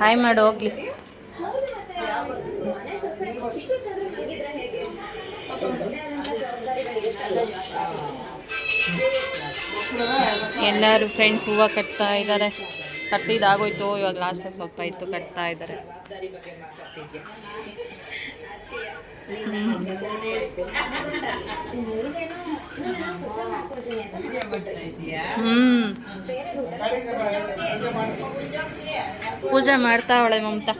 Hi ಮಾಡು, ಹೋಗ್ಲಿ. ಎಲ್ಲರೂ ಫ್ರೆಂಡ್ಸ್ ಹೂವು ಕಟ್ತಾ ಇದ್ದಾರೆ ಕಟ್ಟಿದಾಗೋಯ್ತು ಇವಾಗ ಲಾಸ್ಟ್ ಸ್ವಲ್ಪ ಇತ್ತು, ಕಟ್ತಾ ಇದ್ದಾರೆ ಹ್ಮ್. ಪೂಜೆ ಮಾಡ್ತಾ ಅವಳೆ ಮಮತಾ.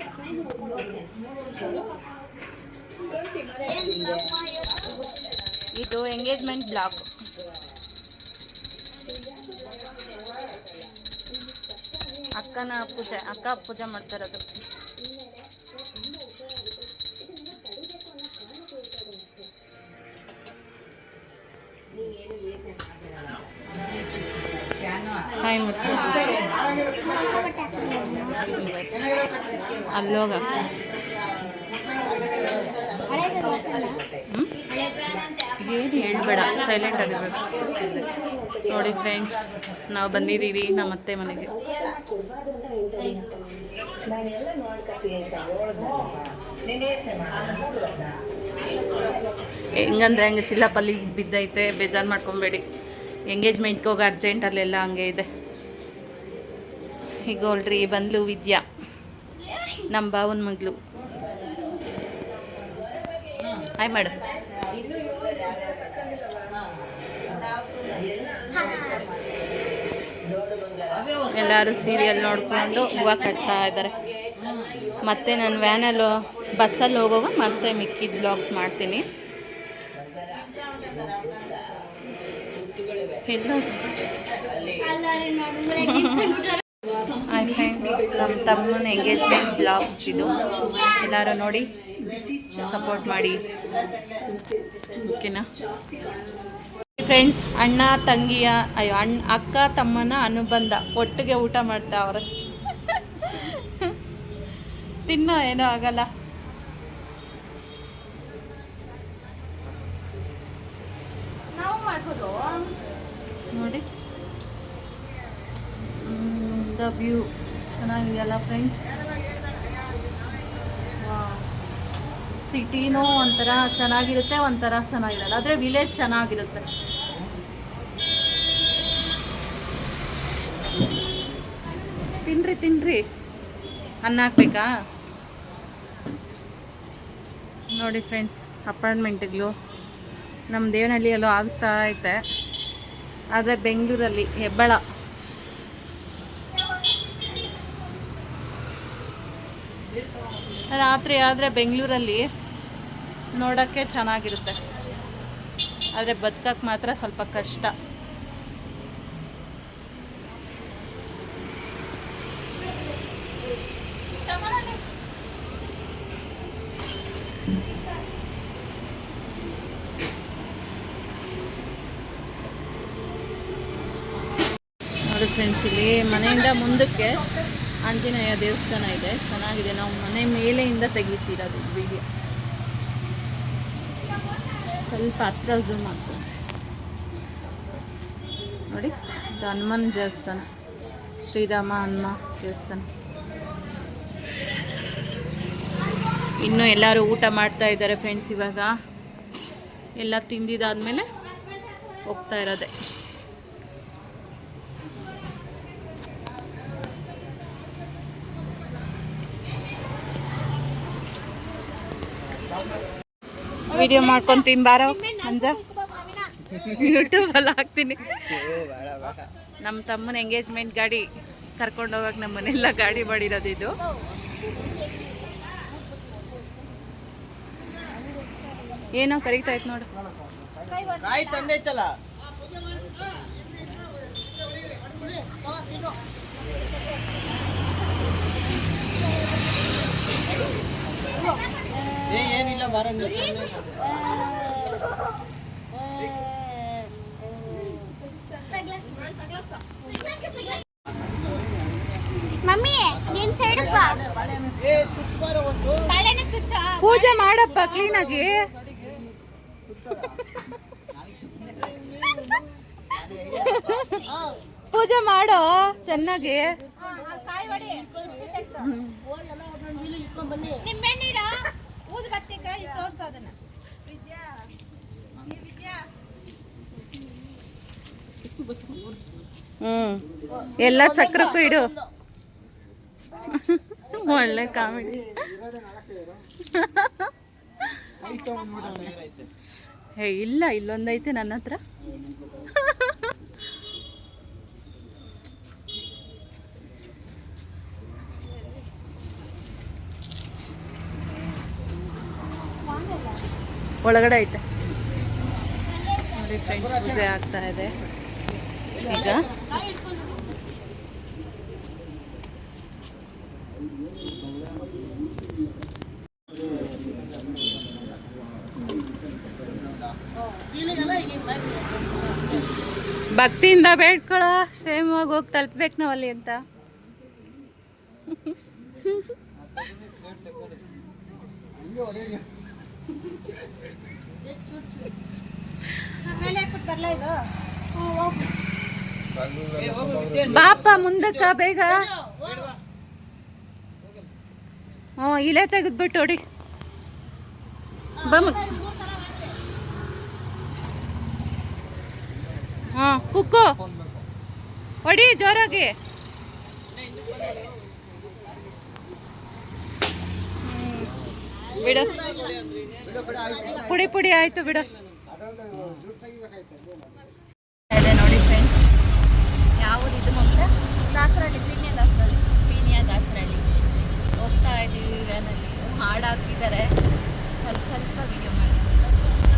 ಇದು ಎಂಗೇಜ್ಮೆಂಟ್ ಬ್ಲಾಕ್ ಅಕ್ಕನ ಪೂಜೆ ಅಕ್ಕ ಪೂಜೆ ಮಾಡ್ತಾ ಇರೋದು. ಅಲ್ಲೋಗ? ಏನು ಹೇಳ್ಬೇಡ ಸೈಲೆಂಟ್ ಆಗಿರ್ಬೇಕು. ನೋಡಿ ಫ್ರೆಂಡ್ಸ್ ನಾವು ಬಂದಿದ್ದೀವಿ ನಮ್ಮ ಅತ್ತೆ ಮನೆಗೆ. ಹೆಂಗಂದ್ರೆ ಹಂಗೆ ಚಿಲ್ಲಪಲ್ಲಿ ಬಿದ್ದೈತೆ, ಬೇಜಾರು ಮಾಡ್ಕೊಬೇಡಿ. ಎಂಗೇಜ್ಮೆಂಟ್ಗೆ ಹೋಗಿ ಅರ್ಜೆಂಟ್ ಅಲ್ಲೆಲ್ಲ ಹಂಗೆ ಇದೆ. ಈಗ ಹೊಲ್ರಿ ಬಂದ್ಲು ವಿದ್ಯಾ. ನಮ್ಮ ಭಾವನ ಮಗಳು ಹಾಯ್ ಮೇಡಮ್ ಎಲ್ಲರೂ ಸೀರಿಯಲ್ ನೋಡಿಕೊಂಡು ಹೂವು ಕಟ್ತಾ ಇದ್ದಾರೆ. ಮತ್ತೆ ನಾನು ವ್ಯಾನಲ್ಲಿ ಬಸ್ಸಲ್ಲಿ ಹೋಗುವಾಗ ಮತ್ತೆ ಮಿಕ್ಕಿದ ಬ್ಲಾಗ್ಸ್ ಮಾಡ್ತೀನಿ. ಎಲ್ಲ ಫ್ರೆಂಡ್ ನಮ್ಮ ತಮ್ಮನ ಎಂಗೇಜ್ಮೆಂಟ್ ಬ್ಲಾಗ್ಸ್ ಇದು. ಎಲ್ಲರೂ ನೋಡಿ ಸಪೋರ್ಟ್ ಮಾಡಿ. ಓಕೆನಾ? ಫ್ರೆಂಡ್ಸ್ ಅಣ್ಣ ತಂಗಿಯ ಅಯ್ಯೋ ಅಣ್ಣ ಅಕ್ಕ ತಮ್ಮನ ಅನುಬಂಧ. ಒಟ್ಟಿಗೆ ಊಟ ಮಾಡ್ತಾ ಅವ್ರ. ತಿನ್ನೋ ಏನೋ ಆಗಲ್ಲ. ನೋಡಿ. ದ ವ್ಯೂ ಚೆನ್ನಾಗಿದೆಯಲ್ಲ ಫ್ರೆಂಡ್ಸ್ ಸಿಟಿನೂ ಒಂಥರ ಚೆನ್ನಾಗಿರುತ್ತೆ, ಒಂಥರ ಚೆನ್ನಾಗಿರಲ್ಲ. ಆದರೆ ವಿಲೇಜ್ ಚೆನ್ನಾಗಿರುತ್ತೆ. ತಿನ್ರಿ ತಿನ್ರಿ. ಅನ್ನ ಹಾಕ್ಬೇಕಾ? ನೋಡಿ ಫ್ರೆಂಡ್ಸ್ ಅಪಾರ್ಟ್ಮೆಂಟ್ಗಳು. ನಮ್ಮ ದೇವನಹಳ್ಳಿಯಲ್ಲೂ ಆಗ್ತಾ ಐತೆ. ಆದರೆ ಬೆಂಗಳೂರಲ್ಲಿ ಹೆಬ್ಬಳ. ರಾತ್ರಿ ಆದರೆ ಬೆಂಗಳೂರಲ್ಲಿ ನೋಡೋಕ್ಕೆ ಚೆನ್ನಾಗಿರುತ್ತೆ. ಆದರೆ ಬದುಕಕ್ಕೆ ಮಾತ್ರ ಸ್ವಲ್ಪ ಕಷ್ಟ. ಫ್ರೆಂಡ್ಸ್ ಇಲ್ಲಿ ಮನೆಯಿಂದ ಮುಂದಕ್ಕೆ ಆಂಜನೇಯ ದೇವಸ್ಥಾನ ಇದೆ. ಚೆನ್ನಾಗಿದೆ. ನಾವು ಮನೆ ಮೇಲೆಯಿಂದ ತೆಗಿತೀರೋದು ವಿಡಿಯೋ ಸ್ವಲ್ಪ ಹತ್ರ ಝೂಮ್ ಆಗ್ತದೆ ನೋಡಿ, ಇದು ಹನುಮನ್ ದೇವಸ್ಥಾನ. ಶ್ರೀರಾಮ ಹನುಮ ದೇವಸ್ಥಾನ. ಇನ್ನು ಎಲ್ಲರೂ ಊಟ ಮಾಡ್ತಾ ಇದ್ದಾರೆ ಫ್ರೆಂಡ್ಸ್ ಇವಾಗ. ಎಲ್ಲ ತಿಂದಿದ್ದಾದ್ಮೇಲೆ ಹೋಗ್ತಾ ಇರೋದೆ. ವಿಡಿಯೋ ಮಾಡ್ಕೊಂತೀನಿ ಬಾರೋ ಮಂಜ ಯೂಟ್ಯೂಬಲ್ಲಿ ಹಾಕ್ತೀನಿ. ನಮ್ಮ ತಮ್ಮನ ಎಂಗೇಜ್ಮೆಂಟ್ ಗಾಡಿ ಕರ್ಕೊಂಡು ಹೋಗಕ್ಕೆ ನಮ್ಮ ಮನೆಲ್ಲ ಗಾಡಿ ಮಾಡಿರೋದು ಇದು. ಏನೋ ಕರೀತಾ ಇತ್ತು ನೋಡು. ತಂದೈತಲ್ಲ ಏನಿಲ್ಲ ಮಮ್ಮಿ ನಿನ್ ಸೈಡ್ ಬಾ. ಏ ಸೂಪರ್ ಒಂದು ಬಾಳೆಹಣ್ಣು ಚುಚ್ಚ ಪೂಜೆ ಮಾಡಪ್ಪ ಕ್ಲೀನಾಗಿ ಪೂಜೆ ಮಾಡೋ ಚೆನ್ನಾಗಿ ಊದ್ ಕೈ ತೋರ್ಸು ಅದನ್ನ. ಹ್ಮ್. ಎಲ್ಲ ಚಕ್ರಕ್ಕೂ ಇಡು. ಒಳ್ಳೆ ಕಾಮಿಡಿ. ಹೇ ಇಲ್ಲ, ಇಲ್ಲೊಂದೈತೆ ನನ್ನ ಹತ್ರ ಒಳಗಡೆ ಐತೆ. ನೋಡಿ ಫ್ರೆಂಡ್ಸ್ ಪೂಜೆ ಆಗ್ತಾ ಇದೆ. ಈಗ ಭಕ್ತಿಯಿಂದ ಬೇಡ್ಕೊಳ ಆಗಿ ಹೋಗಿ ತಲುಪ್ಬೇಕು ನಾವಲ್ಲಿ ಅಂತ. ಬಾಪ ಮುಂದಕ್ಕ ಬೇಗ. ಹ್ಞೂ ಇಲ್ಲೇ ತೆಗೆದ್ಬಿಟ್ಟು ಹೊಡಿ. ಬಮ್. ಹಾಂ ಕುಕ್ಕು. ಹೊಡಿ ಜೋರಾಗಿ. ಬಿಡು. ಪುಡಿ ಪುಡಿ ಆಯ್ತು ಬಿಡು. ಇದೆ ನೋಡಿ ಫ್ರೆಂಡ್ಸ್ ಯಾವುದು ಮಮ್ಮಿ ದಾಸರಳ್ಳಿ, ಪೀಣ್ಯ ದಾಸರಳ್ಳಿ. ಪೀನಿಯಾ ದಾಸರಳ್ಳಿ. ಹೋಗ್ತಾ ಇದ್ದೀವಿ ವ್ಯಾನಲ್ಲಿ ಹಾಡು ಹಾಕಿದ್ದಾರೆ. ಸ್ವಲ್ಪ ಸ್ವಲ್ಪ ವಿಡಿಯೋ ಮಾಡಿ.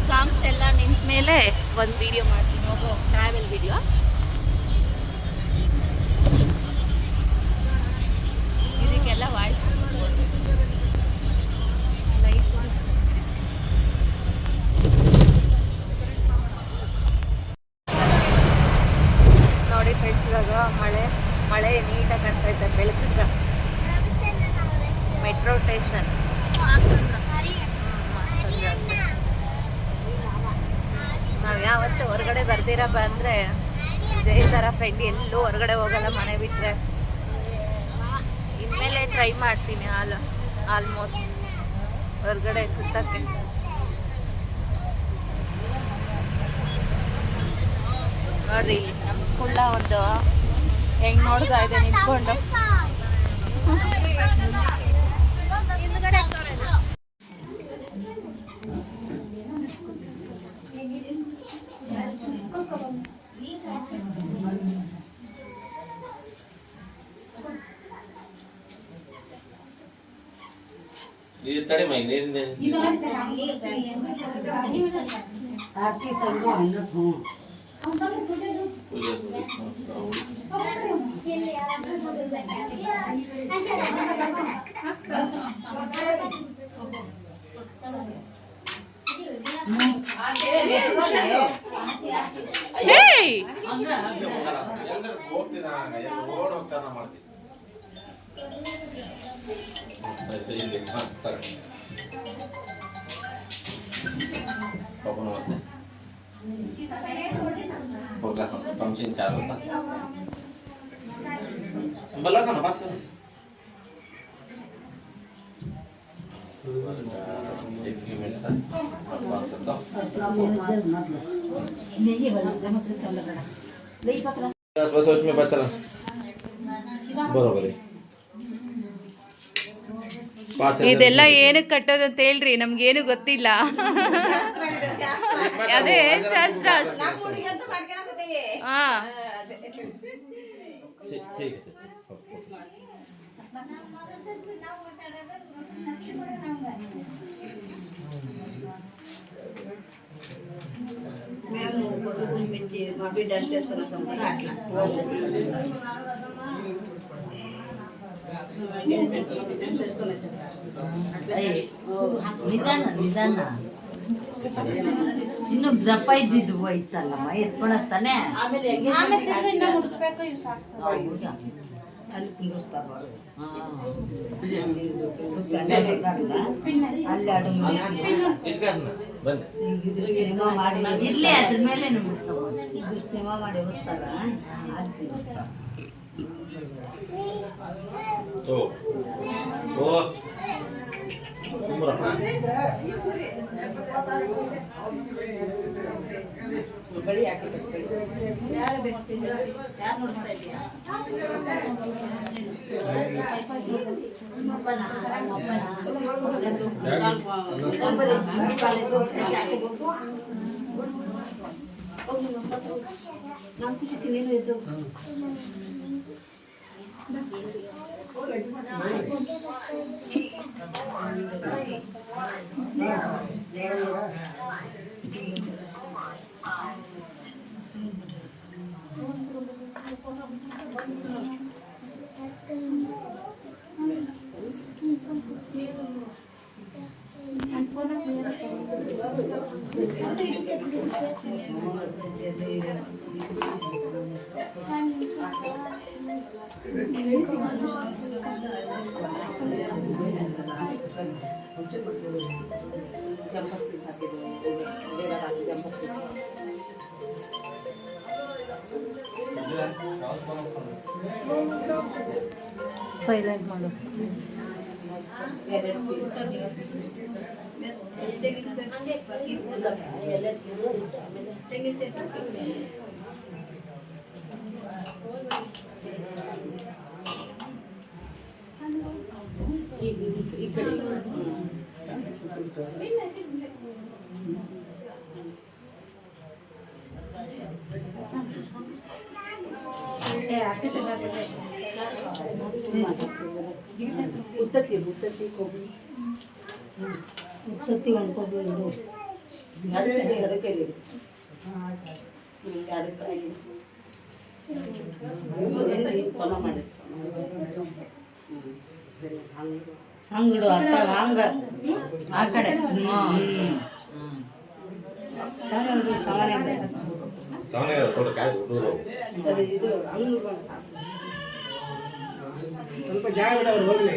ಸಾಂಗ್ಸ್ ಎಲ್ಲ ನಿಂತ ಮೇಲೆ ಒಂದು ವಿಡಿಯೋ ಮಾಡ್ತೀನಿ. ಹೋಗೋ ಟ್ರಾವೆಲ್ ವಿಡಿಯೋ ಫ್ರೆಂಡ್ ಎಲ್ಲೂ ಹೊರಗಡೆ ಹೋಗಲ್ಲ, ಮನೆ ಬಿಟ್ಟರೆ ಇನ್ಮೇಲೆ ಟ್ರೈ ಮಾಡ್ತೀನಿ ಆಲ್ ಆಲ್ಮೋಸ್ಟ್ ಹೊರಗಡೆ ಸುತ್ತಕ್ಕೆ ನೋಡ್ರಿ ನಮ್ಮ ಕುಳ್ಳ ಒಂದು ಹೆಂಗ್ ನೋಡ್ತಾ ಇದೆ ನಿಂತ್ಕೊಂಡು. ತಡಿ ಮೈ ನೀರಿಂದ ಪೂಜೆ ಹೇಯ್ ಹೋಗ್ತಿದ್ದ ಓಡ್ ಹೋಗ್ತಾನ ಮಾಡ್ತೀನಿ ऐसे ही देखा तक हम चार होता बात एक मिनट सर बात करता हूँ नहीं बना जब चल रहा नहीं बस उसमें बराबर है। ಇದೆಲ್ಲ ಏನಕ್ಕೆ ಅಂತ ಹೇಳ್ರಿ ನಮ್ಗೇನು ಗೊತ್ತಿಲ್ಲ. ಅದೇ ಶಾಸ್ತ್ರ ಹಾ. కాఫీ అట్లా ನಿಧಾನ ನಿಧಾನ ಇನ್ನು ದಪ್ಪ ಇದ್ದಿದ್ದು ಇತ್ತಲ್ಲಮ್ಮ ಎತ್ಕೊಳಕ್ ತಾನೆ? ಆಮೇಲೆ ತಿಂದು ಇನ್ನೂ ಮುಡಿಸ್ಬೇಕು ಇವ್ ಸಾಕು ಹೌದಾ ಅಲ್ಲಿ ಕುಂದಿರ್ಸ್ತಾರ ಹಾ. ಅಲ್ಲಿ 전복도 사기로 내려가서 전복도 사. 사이렌트 모드. ತೆಗಿತೇವೆ ತೆಗಿತೇವೆ ಉತ್ತತ್ತಿ ಉತ್ತತ್ತಿ ಕೊಬ್ಬರಿ ಉತ್ತತ್ತಿ ಒಂದು ಕೊಬ್ಬರಿ ಇದು ಅದಕ್ಕೆ ಸಮ ಮಾಡಿ ಹಂಗಿಡು ಅಂತ ಹಂಗ. ಆ ಕಡೆ. ಸಣ್ಣ ಹಂಗ ಸ್ವಲ್ಪ ಜಾಗ ಹೋಗ್ಲಿ.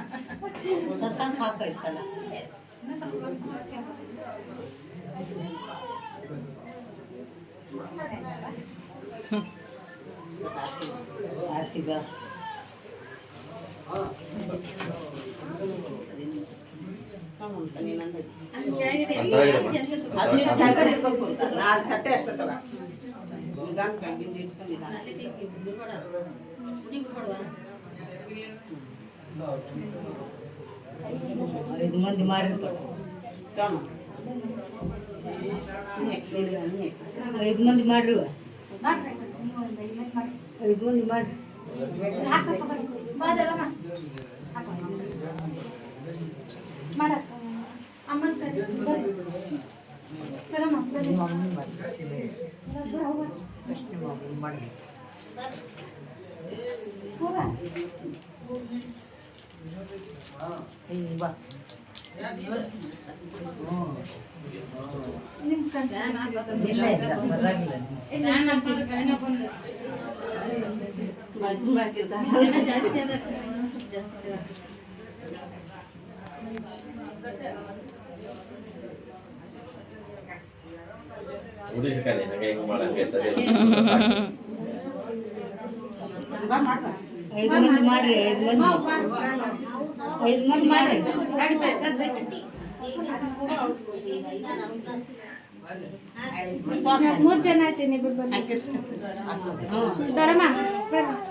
ಹೇಳಿಡಮ್ಮ ಹದಿನೈದು ತರಕಾರಿ ಇಟ್ಬೇಕು ಸರ್ ನಾಲ್ಕು ತಟ್ಟೆ ಅಷ್ಟೇ ತಗ ನಿಧಾನ ಗಿಂಡಿ ಇಟ್ಕೊಂಡು ನಿಧಾನ ಐದು ಮಂದಿ ಮಾಡಿರ್ತಾರೆ ಕಾಮ ಐದು ಮಂದಿ ಮಾಡ್ರಿ ಐದು ಮಂದಿ ಮಾಡ್ರಿ ಬಾ ಇಲ್ಲ ಇಲ್ಲ ಪರವಾಗಿಲ್ಲ ಮದ್ದು ಮಾಡ್ತಿರ್ತಾರೆ ಜಾಸ್ತಿ ಆಗಬೇಕು ಜಾಸ್ತಿ ಹುಡುಗಿ ಕಾಲಿ ಹಂಗೆ ಹಿಂಗೆ ಮಾಡಂಗೆ ಐದು ಮಂದಿ ಮಾಡ್ರಿ ಮೂರು ಜನ ಆಯ್ತೀನಿ ಬಿಡ್ಬಾರ್ದು ದೊಡಮ್ಮ ಬರ್ರಿ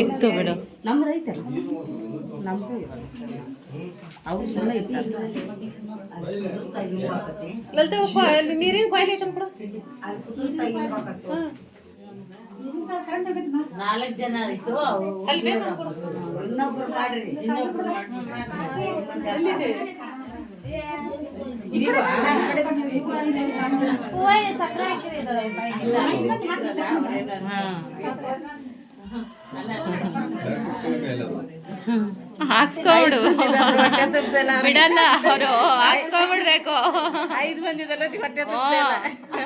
ಎಕ್ತು ಬಿಡು. ನಮ್ದು ಐತಲ್ಲ ನಮ್ದು ಅವ್ರು ಸುಮ್ಮನೆ ಇರ್ತಾರೆ. ನೀರಿನ ಕೊಯ್ಲಿ ಕೊಡು. ನಾಲ್ಕು ಜನ ಆಯ್ತು ಇನ್ನೊಬ್ರು ಮಾಡ್ರಿ. ಇನ್ನೊಬ್ರು ಹಾಕ್ಸ್ಕೊಬಿಡು. ಬಿಡಲ್ಲ ಅವರು. ಹಾಕ್ಸ್ಕೊಂಡ್ಬಿಡ್ಬೇಕು ಐದು ಬಂದಿದ್ದಲ್ಲ ಹೊಟ್ಟೆ ಹ್ಮ್ ಬನ್ನಿ ಅಕ್ಕ.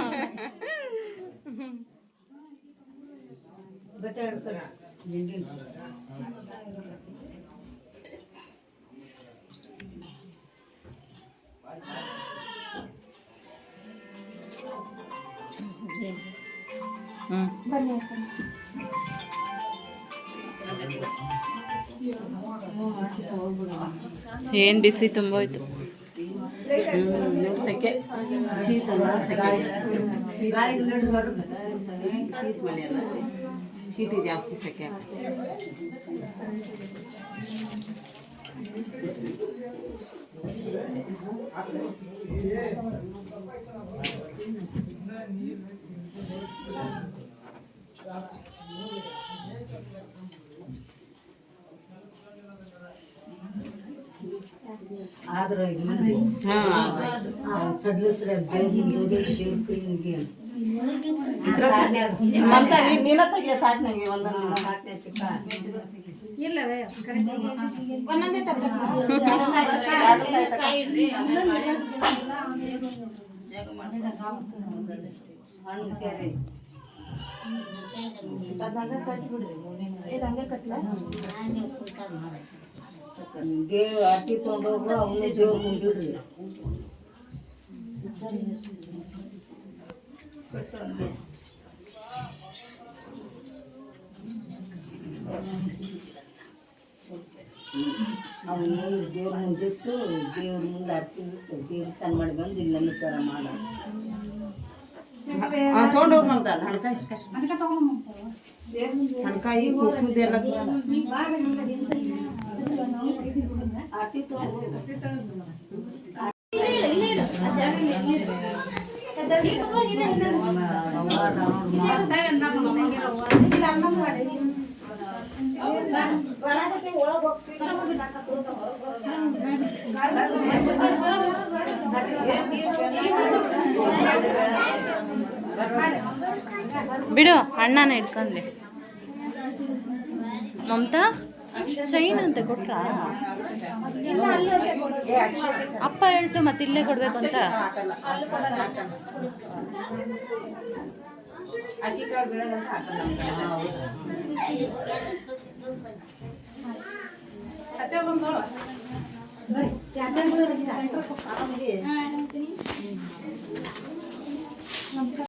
ಏನ್ ಬಿಸಿ ತುಂಬೋಯ್ತು ಸೆಕೆ ಸೀಸನ್ ಸೆಕೆ ಶೀತ ಮನೆಯಲ್ಲ ಶೀತ ಜಾಸ್ತಿ ಸೆಕೆ ಆದ್ರೆ ಹಾಂ ಸಡ್ಲಿಸ್ರೆ ನೀನ ತೆಗಿಯ ತಾಟ್ನಾಗೆ ಒಂದೊಂದು ಇಲ್ಲವೇ ಒಂದೊಂದೇ ತರಬೇಕು ಹಣ್ಣು ಸೇರಿ ಅದಂಗ ಕಟ್ಬಿಡ್ರಿ ಇದು ಹಂಗೆ ಕಟ್ಲ ದೇವ್ ಅಟ್ಟಿ ತೊಗೊಂಡೋಗು ಅವನು ದೇವ್ರ ಮುಂದಿಡ್ರಿ ಅವನು ದೇವ್ರ ಮುಂದಿಟ್ಟು ದೇವ್ರ ಮುಂದೆ ಅರ್ತಿ ಬಿಟ್ಟು ದೇವ್ರ ಸಣ್ಣ ಮಾಡಿ ಬಂದು ಇಲ್ಲಿ ನಮಸ್ಕಾರ ಮಾಡ ಹಣಕಾಯಿ ಕುಕ್ಕುದೆಲ್ಲ ಅಟ್ಟಿ ತೊಗೊಂಡು ಬಿಡು ಅಣ್ಣನ ಇಟ್ಕೊಂಡ್ಲಿ ಮಮತಾ ಚೈನ್ ಅಂತ ಕೊಟ್ರ? ಅಪ್ಪ ಹೇಳ್ತು ಮತ್ತೆ ಇಲ್ಲೇ ಕೊಡ್ಬೇಕು ಅಂತ ಅಕ್ಕಿ ಕಾಳು ಬೆಳೆದಂತ ಹಾಕಲ್ಲ ನಮಸ್ಕಾರ.